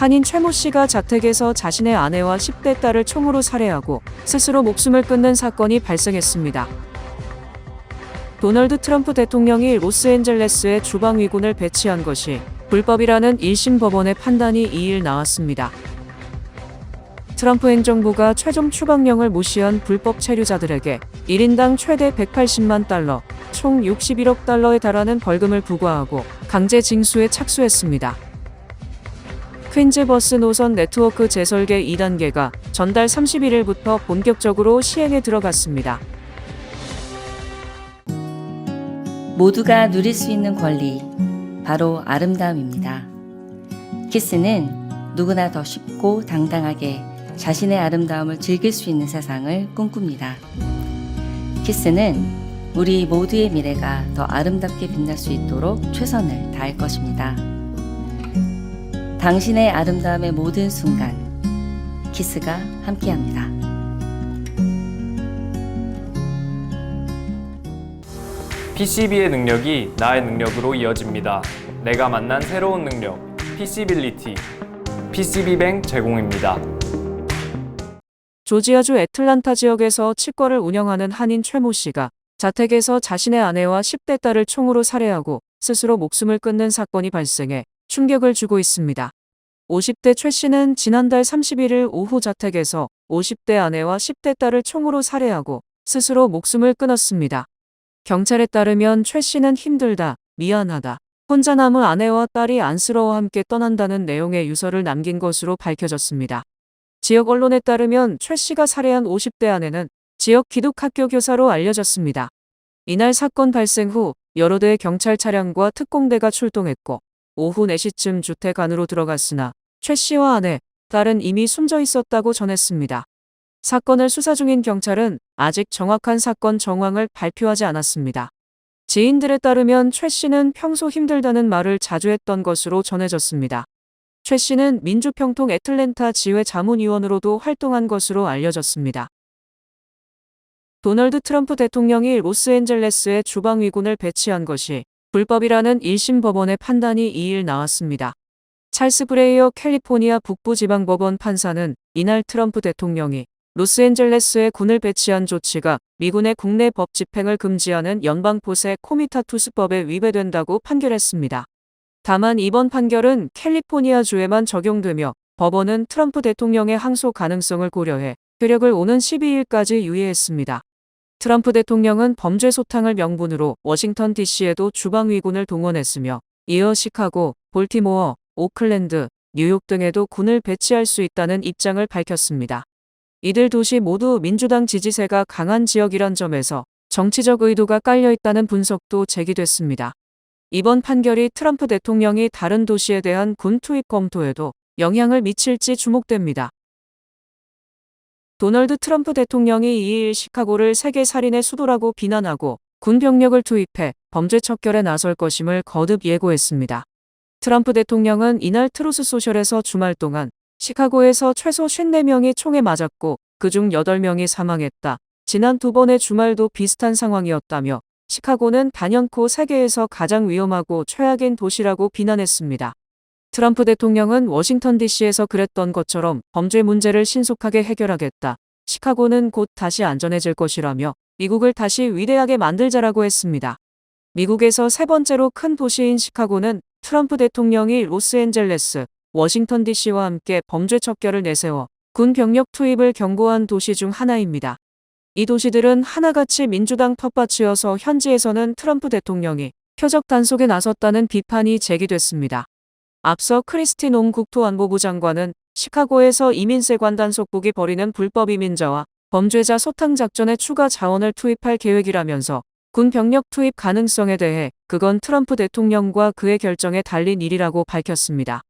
한인 최모 씨가 자택에서 자신의 아내와 10대 딸을 총으로 살해하고 스스로 목숨을 끊는 사건이 발생했습니다. 도널드 트럼프 대통령이 로스앤젤레스에 주방위군을 배치한 것이 불법이라는 1심 법원의 판단이 2일 나왔습니다. 트럼프 행정부가 최종 추방령을 무시한 불법 체류자들에게 1인당 최대 180만 달러, 총 61억 달러에 달하는 벌금을 부과하고 강제 징수에 착수했습니다. 퀸즈 버스 노선 네트워크 재설계 2단계가 전달 31일부터 본격적으로 시행에 들어갔습니다. 모두가 누릴 수 있는 권리, 바로 아름다움입니다. 키스는 누구나 더 쉽고 당당하게 자신의 아름다움을 즐길 수 있는 세상을 꿈꿉니다. 키스는 우리 모두의 미래가 더 아름답게 빛날 수 있도록 최선을 다할 것입니다. 당신의 아름다움의 모든 순간, 키스가 함께합니다. PCB의 능력이 나의 능력으로 이어집니다. 내가 만난 새로운 능력, PC빌리티. PCB뱅 제공입니다. 조지아주 애틀란타 지역에서 치과를 운영하는 한인 최모 씨가 자택에서 자신의 아내와 10대 딸을 총으로 살해하고 스스로 목숨을 끊는 사건이 발생해 충격을 주고 있습니다. 50대 최 씨는 지난달 31일 오후 자택에서 50대 아내와 10대 딸을 총으로 살해하고 스스로 목숨을 끊었습니다. 경찰에 따르면 최 씨는 힘들다, 미안하다, 혼자 남은 아내와 딸이 안쓰러워 함께 떠난다는 내용의 유서를 남긴 것으로 밝혀졌습니다. 지역 언론에 따르면 최 씨가 살해한 50대 아내는 지역 기독학교 교사로 알려졌습니다. 이날 사건 발생 후 여러 대의 경찰 차량과 특공대가 출동했고 오후 4시쯤 주택 안으로 들어갔으나 최 씨와 아내, 딸은 이미 숨져 있었다고 전했습니다. 사건을 수사 중인 경찰은 아직 정확한 사건 정황을 발표하지 않았습니다. 지인들에 따르면 최 씨는 평소 힘들다는 말을 자주 했던 것으로 전해졌습니다. 최 씨는 민주평통 애틀랜타 지회 자문위원으로도 활동한 것으로 알려졌습니다. 도널드 트럼프 대통령이 로스앤젤레스에 주방위군을 배치한 것이 불법이라는 1심 법원의 판단이 2일 나왔습니다. 찰스 브레이어 캘리포니아 북부지방법원 판사는 이날 트럼프 대통령이 로스앤젤레스에 군을 배치한 조치가 미군의 국내 법 집행을 금지하는 연방포세 코미타투스법에 위배된다고 판결했습니다. 다만 이번 판결은 캘리포니아주에만 적용되며 법원은 트럼프 대통령의 항소 가능성을 고려해 효력을 오는 12일까지 유예했습니다. 트럼프 대통령은 범죄 소탕을 명분으로 워싱턴 DC에도 주방위군을 동원했으며 이어 시카고, 볼티모어, 오클랜드, 뉴욕 등에도 군을 배치할 수 있다는 입장을 밝혔습니다. 이들 도시 모두 민주당 지지세가 강한 지역이란 점에서 정치적 의도가 깔려 있다는 분석도 제기됐습니다. 이번 판결이 트럼프 대통령이 다른 도시에 대한 군 투입 검토에도 영향을 미칠지 주목됩니다. 도널드 트럼프 대통령이 2일 시카고를 세계 살인의 수도라고 비난하고 군 병력을 투입해 범죄 척결에 나설 것임을 거듭 예고했습니다. 트럼프 대통령은 이날 트루스 소셜에서 주말 동안 시카고에서 최소 54명이 총에 맞았고 그중 8명이 사망했다. 지난 두 번의 주말도 비슷한 상황이었다며 시카고는 단연코 세계에서 가장 위험하고 최악인 도시라고 비난했습니다. 트럼프 대통령은 워싱턴 DC에서 그랬던 것처럼 범죄 문제를 신속하게 해결하겠다. 시카고는 곧 다시 안전해질 것이라며 미국을 다시 위대하게 만들자라고 했습니다. 미국에서 세 번째로 큰 도시인 시카고는 트럼프 대통령이 로스앤젤레스, 워싱턴 DC와 함께 범죄 척결을 내세워 군 병력 투입을 경고한 도시 중 하나입니다. 이 도시들은 하나같이 민주당 텃밭이어서 현지에서는 트럼프 대통령이 표적 단속에 나섰다는 비판이 제기됐습니다. 앞서 크리스티 농 국토안보부 장관은 시카고에서 이민세관 단속국이 벌이는 불법 이민자와 범죄자 소탕 작전에 추가 자원을 투입할 계획이라면서 군 병력 투입 가능성에 대해 그건 트럼프 대통령과 그의 결정에 달린 일이라고 밝혔습니다.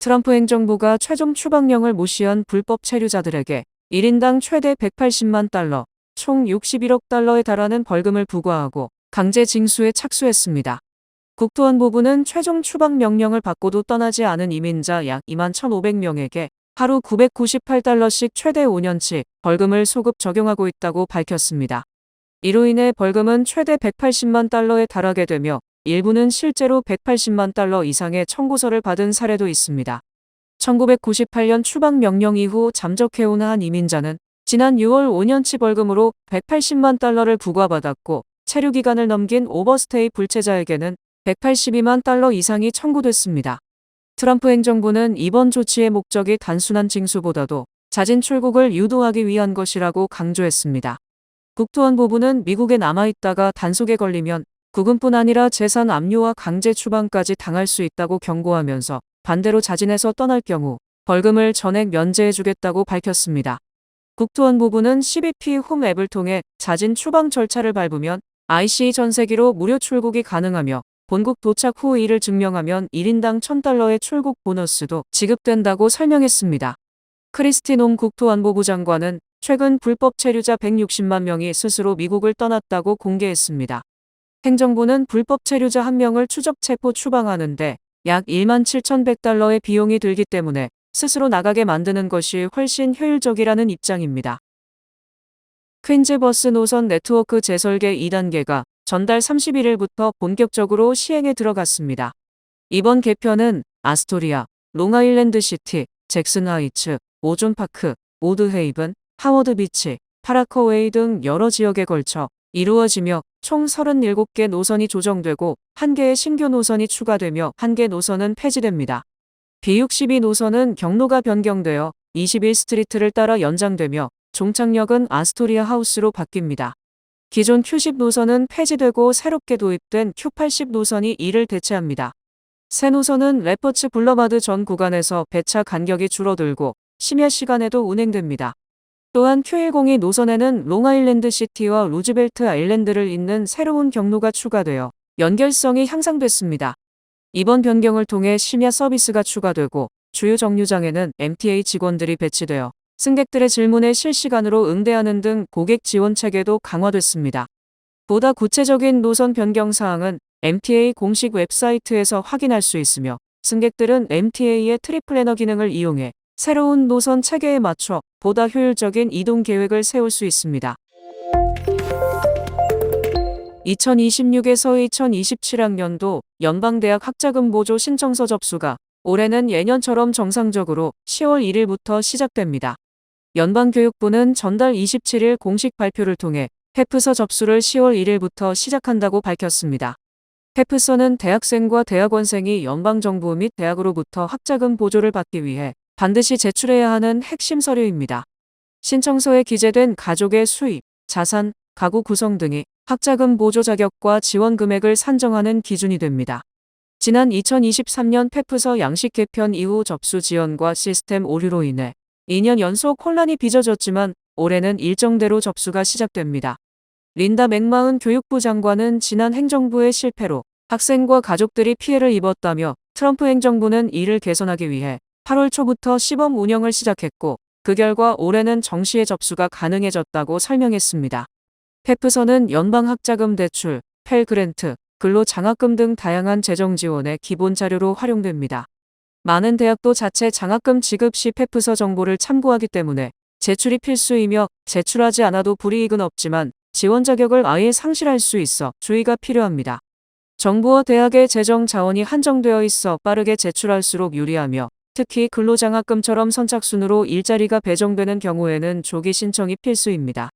트럼프 행정부가 최종 추방령을 무시한 불법 체류자들에게 1인당 최대 180만 달러, 총 61억 달러에 달하는 벌금을 부과하고 강제 징수에 착수했습니다. 국토안보부는 최종 추방 명령을 받고도 떠나지 않은 이민자 약 2만 1,500명에게 하루 998달러씩 최대 5년치 벌금을 소급 적용하고 있다고 밝혔습니다. 이로 인해 벌금은 최대 180만 달러에 달하게 되며 일부는 실제로 180만 달러 이상의 청구서를 받은 사례도 있습니다. 1998년 추방 명령 이후 잠적해온 한 이민자는 지난 6월 5년치 벌금으로 180만 달러를 부과받았고 체류 기간을 넘긴 오버스테이 불체자에게는 182만 달러 이상이 청구됐습니다. 트럼프 행정부는 이번 조치의 목적이 단순한 징수보다도 자진 출국을 유도하기 위한 것이라고 강조했습니다. 국토안보부는 미국에 남아있다가 단속에 걸리면 구금뿐 아니라 재산 압류와 강제 추방까지 당할 수 있다고 경고하면서 반대로 자진해서 떠날 경우 벌금을 전액 면제해주겠다고 밝혔습니다. 국토안보부는 CBP 홈 앱을 통해 자진 추방 절차를 밟으면 IC 전세기로 무료 출국이 가능하며 본국 도착 후 이를 증명하면 1인당 1000달러의 출국 보너스도 지급된다고 설명했습니다. 크리스티논 국토안보부 장관은 최근 불법 체류자 160만 명이 스스로 미국을 떠났다고 공개했습니다. 행정부는 불법 체류자 한 명을 추적 체포 추방하는데 약 1만 7,100달러의 비용이 들기 때문에 스스로 나가게 만드는 것이 훨씬 효율적이라는 입장입니다. 퀸즈버스 노선 네트워크 재설계 2단계가 전달 31일부터 본격적으로 시행에 들어갔습니다. 이번 개편은 아스토리아, 롱아일랜드 시티, 잭슨 하이츠, 오존파크, 오드헤이븐, 하워드 비치, 파라커웨이 등 여러 지역에 걸쳐 이루어지며 총 37개 노선이 조정되고 1개의 신규 노선이 추가되며 1개 노선은 폐지됩니다. B62 노선은 경로가 변경되어 21 스트리트를 따라 연장되며 종착역은 아스토리아 하우스로 바뀝니다. 기존 Q10 노선은 폐지되고 새롭게 도입된 Q80 노선이 이를 대체합니다. 새 노선은 레퍼츠 블러바드 전 구간에서 배차 간격이 줄어들고 심야 시간에도 운행됩니다. 또한 Q102 노선에는 롱아일랜드 시티와 루즈벨트 아일랜드를 잇는 새로운 경로가 추가되어 연결성이 향상됐습니다. 이번 변경을 통해 심야 서비스가 추가되고 주요 정류장에는 MTA 직원들이 배치되어 승객들의 질문에 실시간으로 응대하는 등 고객 지원 체계도 강화됐습니다. 보다 구체적인 노선 변경 사항은 MTA 공식 웹사이트에서 확인할 수 있으며 승객들은 MTA의 트립 플래너 기능을 이용해 새로운 노선 체계에 맞춰 보다 효율적인 이동 계획을 세울 수 있습니다. 2026에서 2027학년도 연방대학 학자금 보조 신청서 접수가 올해는 예년처럼 정상적으로 10월 1일부터 시작됩니다. 연방교육부는 전달 27일 공식 발표를 통해 페프서 접수를 10월 1일부터 시작한다고 밝혔습니다. 페프서는 대학생과 대학원생이 연방정부 및 대학으로부터 학자금 보조를 받기 위해 반드시 제출해야 하는 핵심 서류입니다. 신청서에 기재된 가족의 수입, 자산, 가구 구성 등이 학자금 보조 자격과 지원 금액을 산정하는 기준이 됩니다. 지난 2023년 페프서 양식 개편 이후 접수 지연과 시스템 오류로 인해 2년 연속 혼란이 빚어졌지만 올해는 일정대로 접수가 시작됩니다. 린다 맥마은 교육부 장관은 지난 행정부의 실패로 학생과 가족들이 피해를 입었다며 트럼프 행정부는 이를 개선하기 위해 8월 초부터 시범 운영을 시작했고 그 결과 올해는 정시에 접수가 가능해졌다고 설명했습니다. 페프서는 연방학자금 대출, 펠 그랜트, 근로장학금 등 다양한 재정 지원의 기본 자료로 활용됩니다. 많은 대학도 자체 장학금 지급 시 페프서 정보를 참고하기 때문에 제출이 필수이며 제출하지 않아도 불이익은 없지만 지원 자격을 아예 상실할 수 있어 주의가 필요합니다. 정부와 대학의 재정 자원이 한정되어 있어 빠르게 제출할수록 유리하며 특히 근로장학금처럼 선착순으로 일자리가 배정되는 경우에는 조기 신청이 필수입니다.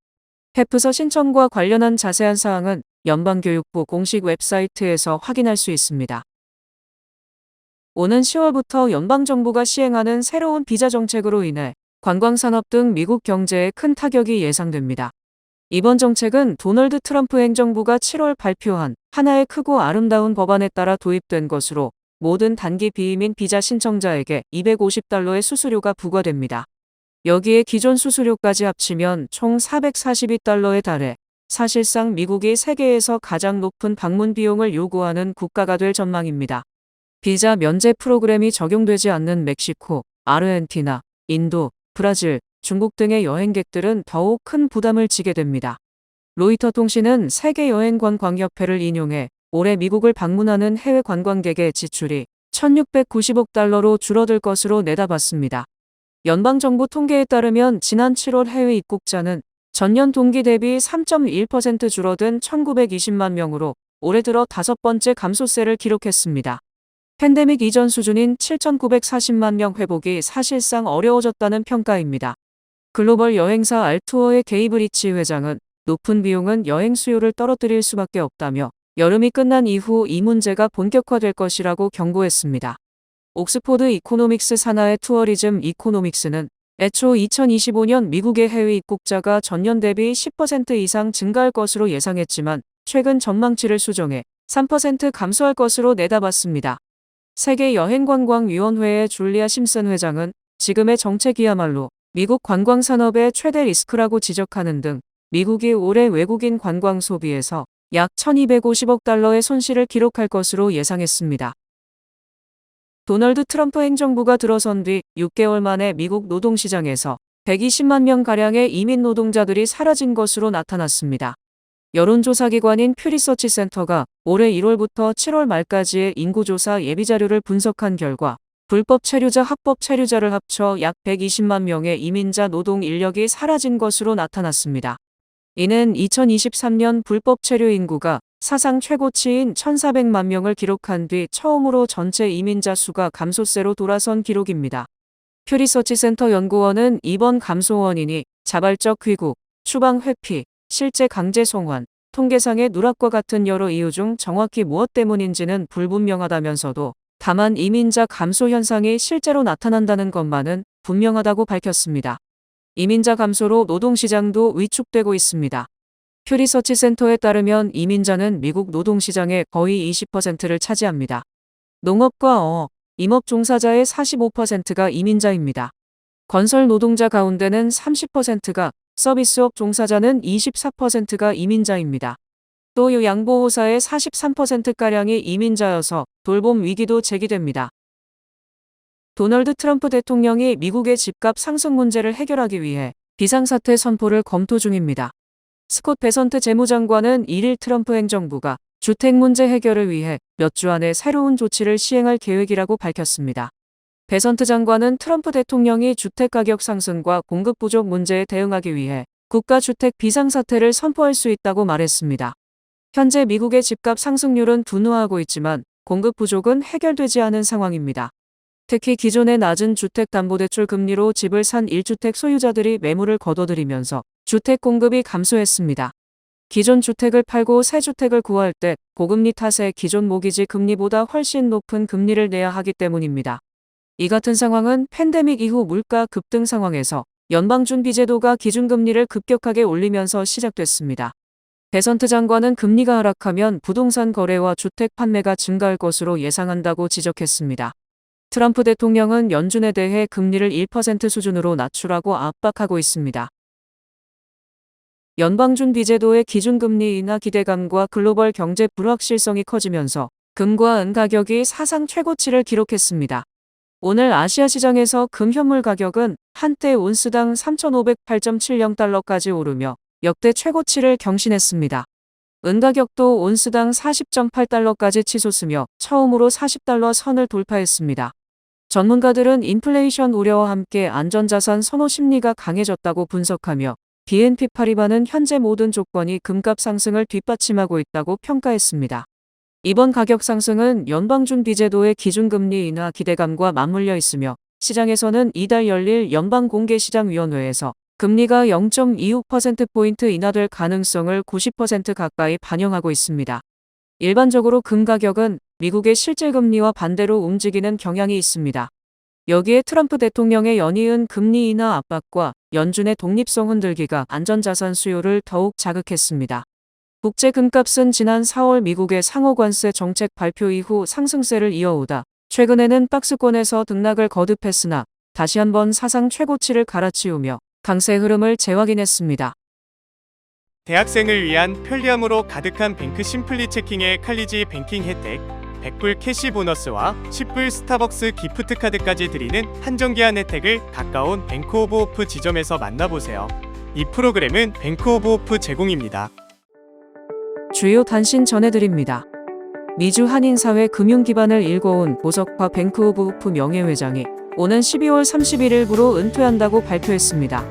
페프서 신청과 관련한 자세한 사항은 연방교육부 공식 웹사이트에서 확인할 수 있습니다. 오는 10월부터 연방정부가 시행하는 새로운 비자 정책으로 인해 관광산업 등 미국 경제에 큰 타격이 예상됩니다. 이번 정책은 도널드 트럼프 행정부가 7월 발표한 하나의 크고 아름다운 법안에 따라 도입된 것으로 모든 단기 비이민 비자 신청자에게 250달러의 수수료가 부과됩니다. 여기에 기존 수수료까지 합치면 총 442달러에 달해 사실상 미국이 세계에서 가장 높은 방문 비용을 요구하는 국가가 될 전망입니다. 비자 면제 프로그램이 적용되지 않는 멕시코, 아르헨티나, 인도, 브라질, 중국 등의 여행객들은 더욱 큰 부담을 지게 됩니다. 로이터 통신은 세계 여행관 광협회를 인용해 올해 미국을 방문하는 해외 관광객의 지출이 1690억 달러로 줄어들 것으로 내다봤습니다. 연방정부 통계에 따르면 지난 7월 해외 입국자는 전년 동기 대비 3.1% 줄어든 1920만 명으로 올해 들어 다섯 번째 감소세를 기록했습니다. 팬데믹 이전 수준인 7,940만 명 회복이 사실상 어려워졌다는 평가입니다. 글로벌 여행사 알투어의 게이브리치 회장은 높은 비용은 여행 수요를 떨어뜨릴 수밖에 없다며 여름이 끝난 이후 이 문제가 본격화될 것이라고 경고했습니다. 옥스포드 이코노믹스 산하의 투어리즘 이코노믹스는 애초 2025년 미국의 해외 입국자가 전년 대비 10% 이상 증가할 것으로 예상했지만 최근 전망치를 수정해 3% 감소할 것으로 내다봤습니다. 세계여행관광위원회의 줄리아 심슨 회장은 지금의 정책이야말로 미국 관광 산업의 최대 리스크라고 지적하는 등 미국이 올해 외국인 관광 소비에서 약 1250억 달러의 손실을 기록할 것으로 예상했습니다. 도널드 트럼프 행정부가 들어선 뒤 6개월 만에 미국 노동시장에서 120만 명가량의 이민 노동자들이 사라진 것으로 나타났습니다. 여론조사기관인 퓨리서치 센터가 올해 1월부터 7월 말까지의 인구조사 예비자료를 분석한 결과 불법 체류자 합법 체류자를 합쳐 약 120만 명의 이민자 노동 인력이 사라진 것으로 나타났습니다. 이는 2023년 불법 체류 인구가 사상 최고치인 1,400만 명을 기록한 뒤 처음으로 전체 이민자 수가 감소세로 돌아선 기록입니다. 퓨리서치 센터 연구원은 이번 감소 원인이 자발적 귀국, 추방 회피, 실제 강제 송환, 통계상의 누락과 같은 여러 이유 중 정확히 무엇 때문인지는 불분명하다면서도 다만 이민자 감소 현상이 실제로 나타난다는 것만은 분명하다고 밝혔습니다. 이민자 감소로 노동시장도 위축되고 있습니다. 퓨리서치 센터에 따르면 이민자는 미국 노동시장의 거의 20%를 차지합니다. 농업과 어업, 임업 종사자의 45%가 이민자입니다. 건설 노동자 가운데는 30%가, 서비스업 종사자는 24%가 이민자입니다. 또 요양보호사의 43%가량이 이민자여서 돌봄 위기도 제기됩니다. 도널드 트럼프 대통령이 미국의 집값 상승 문제를 해결하기 위해 비상사태 선포를 검토 중입니다. 스콧 베선트 재무장관은 1일 트럼프 행정부가 주택 문제 해결을 위해 몇 주 안에 새로운 조치를 시행할 계획이라고 밝혔습니다. 베선트 장관은 트럼프 대통령이 주택 가격 상승과 공급 부족 문제에 대응하기 위해 국가주택 비상사태를 선포할 수 있다고 말했습니다. 현재 미국의 집값 상승률은 둔화하고 있지만 공급 부족은 해결되지 않은 상황입니다. 특히 기존의 낮은 주택담보대출 금리로 집을 산 1주택 소유자들이 매물을 거둬들이면서 주택 공급이 감소했습니다. 기존 주택을 팔고 새 주택을 구할 때 고금리 탓에 기존 모기지 금리보다 훨씬 높은 금리를 내야 하기 때문입니다. 이 같은 상황은 팬데믹 이후 물가 급등 상황에서 연방준비제도가 기준금리를 급격하게 올리면서 시작됐습니다. 베선트 장관은 금리가 하락하면 부동산 거래와 주택 판매가 증가할 것으로 예상한다고 지적했습니다. 트럼프 대통령은 연준에 대해 금리를 1% 수준으로 낮추라고 압박하고 있습니다. 연방준비제도의 기준금리 인하 기대감과 글로벌 경제 불확실성이 커지면서 금과 은 가격이 사상 최고치를 기록했습니다. 오늘 아시아 시장에서 금 현물 가격은 한때 온스당 3,508.70달러까지 오르며 역대 최고치를 경신했습니다. 은 가격도 온스당 40.8달러까지 치솟으며 처음으로 40달러 선을 돌파했습니다. 전문가들은 인플레이션 우려와 함께 안전자산 선호 심리가 강해졌다고 분석하며 BNP 파리바는 현재 모든 조건이 금값 상승을 뒷받침하고 있다고 평가했습니다. 이번 가격 상승은 연방준비제도의 기준금리 인하 기대감과 맞물려 있으며 시장에서는 이달 열릴 연방공개시장위원회에서 금리가 0.25%포인트 인하될 가능성을 90% 가까이 반영하고 있습니다. 일반적으로 금 가격은 미국의 실질 금리와 반대로 움직이는 경향이 있습니다. 여기에 트럼프 대통령의 연이은 금리 인하 압박과 연준의 독립성 흔들기가 안전자산 수요를 더욱 자극했습니다. 국제 금값은 지난 4월 미국의 상호관세 정책 발표 이후 상승세를 이어오다 최근에는 박스권에서 등락을 거듭했으나 다시 한번 사상 최고치를 갈아치우며 강세 흐름을 재확인했습니다. 대학생을 위한 편리함으로 가득한 뱅크 심플리 체킹의 칼리지 뱅킹 혜택 100불 캐시 보너스와 10불 스타벅스 기프트 카드까지 드리는 한정기한 혜택을 가까운 뱅크 오브 오프 지점에서 만나보세요. 이 프로그램은 뱅크 오브 오프 제공입니다. 주요 단신 전해드립니다. 미주 한인사회 금융 기반을 일궈온 보석화 뱅크 오브 우프 명예회장이 오는 12월 31일부로 은퇴한다고 발표했습니다.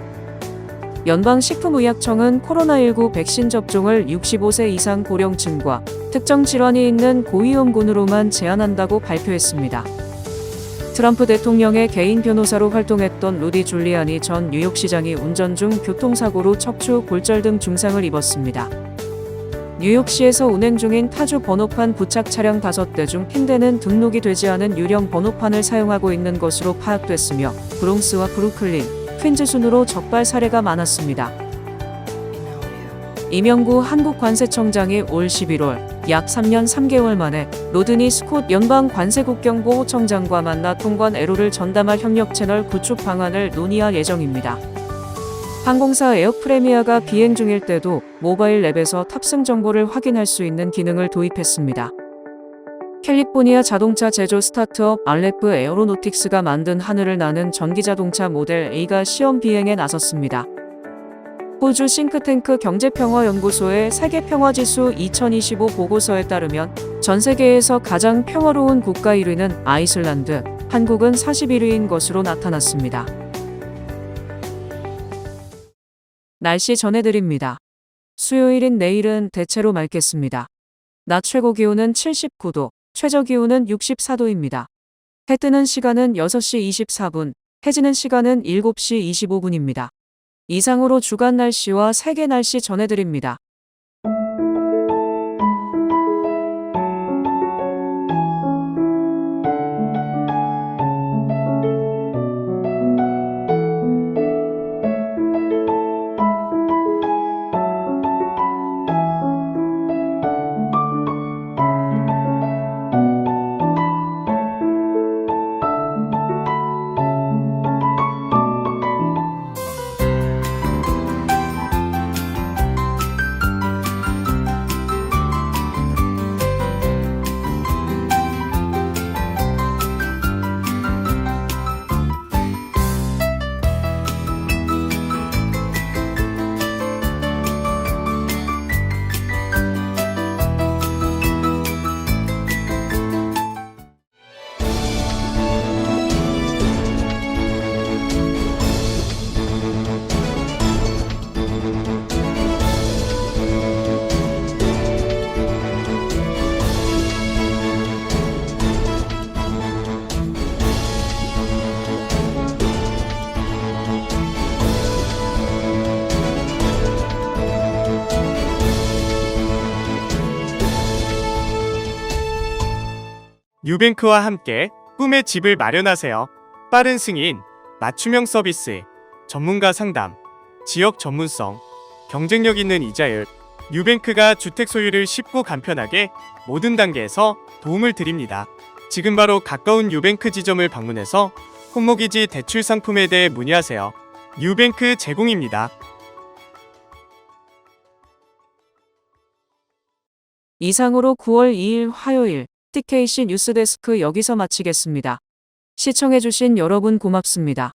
연방식품의약청은 코로나19 백신 접종을 65세 이상 고령층과 특정 질환이 있는 고위험군으로만 제한한다고 발표했습니다. 트럼프 대통령의 개인 변호사로 활동했던 루디 줄리아니 전 뉴욕시장이 운전 중 교통사고로 척추 골절 등 중상을 입었습니다. 뉴욕시에서 운행 중인 타주 번호판 부착 차량 5대 중한 대는 등록이 되지 않은 유령 번호판을 사용하고 있는 것으로 파악됐으며 브롱스와 브루클린, 퀸즈 순으로 적발 사례가 많았습니다. 이명구 한국관세청장이 올 11월 약 3년 3개월 만에 로드니 스콧 연방 관세국경보호청장과 만나 통관 애로를 전담할 협력 채널 구축 방안을 논의할 예정입니다. 항공사 에어프레미아가 비행 중일 때도 모바일 앱에서 탑승 정보를 확인할 수 있는 기능을 도입했습니다. 캘리포니아 자동차 제조 스타트업 알레프 에어로노틱스가 만든 하늘을 나는 전기자동차 모델 A가 시험 비행에 나섰습니다. 호주 싱크탱크 경제평화연구소의 세계평화지수 2025 보고서에 따르면 전 세계에서 가장 평화로운 국가 1위는 아이슬란드, 한국은 41위인 것으로 나타났습니다. 날씨 전해드립니다. 수요일인 내일은 대체로 맑겠습니다. 낮 최고 기온은 79도, 최저 기온은 64도입니다. 해 뜨는 시간은 6시 24분, 해지는 시간은 7시 25분입니다. 이상으로 주간 날씨와 세계 날씨 전해드립니다. 뉴뱅크와 함께 꿈의 집을 마련하세요. 빠른 승인, 맞춤형 서비스, 전문가 상담, 지역 전문성, 경쟁력 있는 이자율. 뉴뱅크가 주택 소유를 쉽고 간편하게 모든 단계에서 도움을 드립니다. 지금 바로 가까운 뉴뱅크 지점을 방문해서 홈모기지 대출 상품에 대해 문의하세요. 뉴뱅크 제공입니다. 이상으로 9월 2일 화요일 TKC 뉴스데스크 여기서 마치겠습니다. 시청해주신 여러분 고맙습니다.